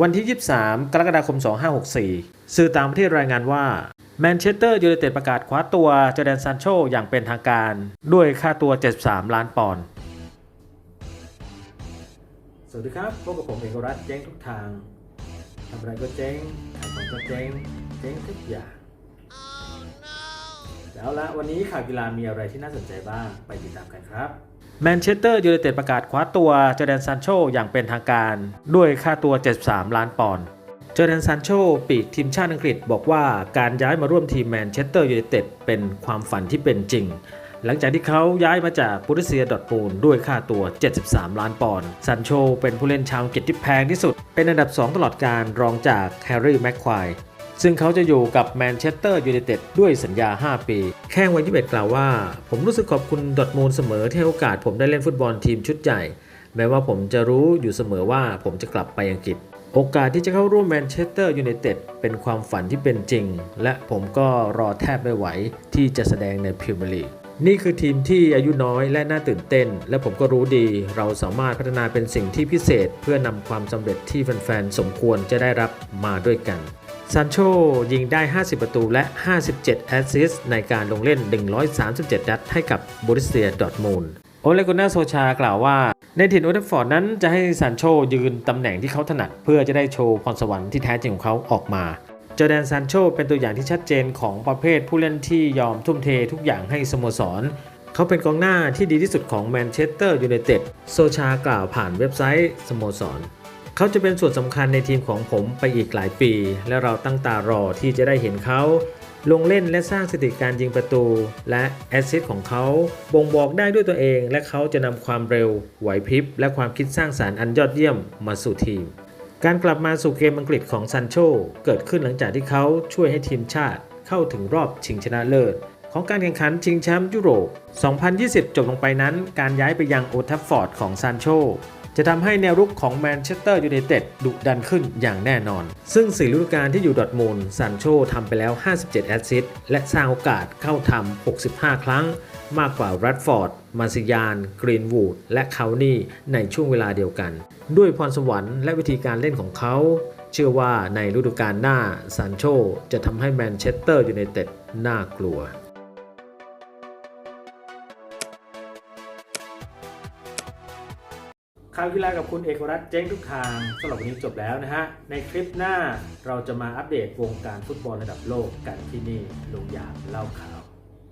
วันที่ 23 กรกฎาคม 2564 สื่อต่างประเทศรายงานว่าแมนเชสเตอร์ยูไนเต็ดประกาศคว้าตัวจอร์แดนซานโชอย่างเป็นทางการ ด้วยค่าตัว 73 ล้านปอนด์สวัสดีครับ พบกับผมเอกรัตน์เจ๊งทุกทางทำอะไรก็เจ๊งขายของก็เจ๊ง เจ๊งทุกอย่าง แล้วละวันนี้ข่าวกีฬามีอะไรที่น่าสนใจบ้าง ไปติดตามกันครับแมนเชสเตอร์ยูไนเต็ดประกาศคว้าตัวเจอร์แดนซานโชอย่างเป็นทางการ ด้วยค่าตัว 73 ล้านปอนด์เจอร์แดนซานโชปีกทีมชาติอังกฤษบอกว่าการย้ายมาร่วมทีมแมนเชสเตอร์ยูไนเต็ดเป็นความฝันที่เป็นจริง หลังจากที่เขาย้ายมาจากบูริเซียดอร์ทมูลด้วยค่าตัว 73 ล้านปอนด์ซันโชเป็นผู้เล่นชาวอังกฤษที่แพงที่สุด เป็นอันดับ 2 ตลอดการรองจากแฮร์รี่แม็กควาย ซึ่งเขาจะอยู่กับแมนเชสเตอร์ยูไนเต็ดด้วยสัญญา 5 ปี แข้งวัย21กล่าวว่า ผมรู้สึกขอบคุณดอทมูลเสมอที่ให้โอกาสผมได้เล่นฟุตบอลทีมชุดใหญ่ แม้ว่าผมจะรู้อยู่เสมอว่าผมจะกลับไปอังกฤษ โอกาสที่จะเข้าร่วมแมนเชสเตอร์ยูไนเต็ดเป็นความฝันที่เป็นจริง และผมก็รอแทบไม่ไหวที่จะแสดงในพรีเมียร์ลีกนี่คือทีมที่อายุน้อยและน่าตื่นเต้น และผมก็รู้ดี เราสามารถพัฒนาเป็นสิ่งที่พิเศษ เพื่อนำความสำเร็จที่แฟนๆสมควรจะได้รับมาด้วยกัน ซานโชยิงได้ 50 ประตูและ 57 แอสซิสต์ในการลงเล่น 137 นัดให้กับบริสเซียดอร์ทมูลโอเลกุน่าโซชากล่าวว่า ในถิ่นโอเทฟอร์ดนั้นจะให้ซานโชยืนตำแหน่งที่เขาถนัด เพื่อจะได้โชว์พรสวรรค์ที่แท้จริงของเขาออกมาจอแดนซานโชเป็นตัวอย่างที่ชัดเจนของประเภทผู้เล่นที่ยอมทุ่มเททุกอย่างให้สโมสร เขาเป็นกองหน้าที่ดีที่สุดของแมนเชสเตอร์ยูไนเต็ดโซชากล่าวผ่านเว็บไซต์สโมสร เขาจะเป็นส่วนสำคัญในทีมของผมไปอีกหลายปี และเราตั้งตารอที่จะได้เห็นเขาลงเล่นและสร้างสถิติการยิงประตู และแอสซิสต์ของเขาบ่งบอกได้ด้วยตัวเอง และเขาจะนำความเร็ว ไหวพริบ และความคิดสร้างสารรค์อันยอดเยี่ยมมาสู่ทีม การกลับมาสู่เกมอังกฤษของซันโชเกิดขึ้นหลังจากที่เขาช่วยให้ทีมชาติ เข้าถึงรอบชิงชนะเลิศ ของการแข่งขันชิงแชมป์ยุโรป 2020 จบลงไปนั้น การย้ายไปยังโอทัฟฟอร์ดของซานโช จะทำให้แนวรุกของแมนเชสเตอร์ยูไนเต็ดดุดันขึ้นอย่างแน่นอน ซึ่งสี่ฤดูกาลที่อยู่ดอทมูลซานโชทำไปแล้ว 57 แอสซิสต์และสร้างโอกาสเข้าทำ 65 ครั้ง มากกว่าแรดฟอร์ด มาซิยาน กรีนวูด และคาวนี่ในช่วงเวลาเดียวกัน ด้วยพรสวรรค์และวิธีการเล่นของเขา เชื่อว่าในฤดูกาลหน้าซานโชจะทำให้แมนเชสเตอร์ยูไนเต็ดน่ากลัว ข่าวกีฬากับคุณเอกรัตน์เจ๊งทุกทางสำหรับวันนี้จบแล้วนะฮะ ในคลิปหน้าเราจะมาอัปเดตวงการฟุตบอลระดับโลกกันที่นี่ลงยามเล่าข่าว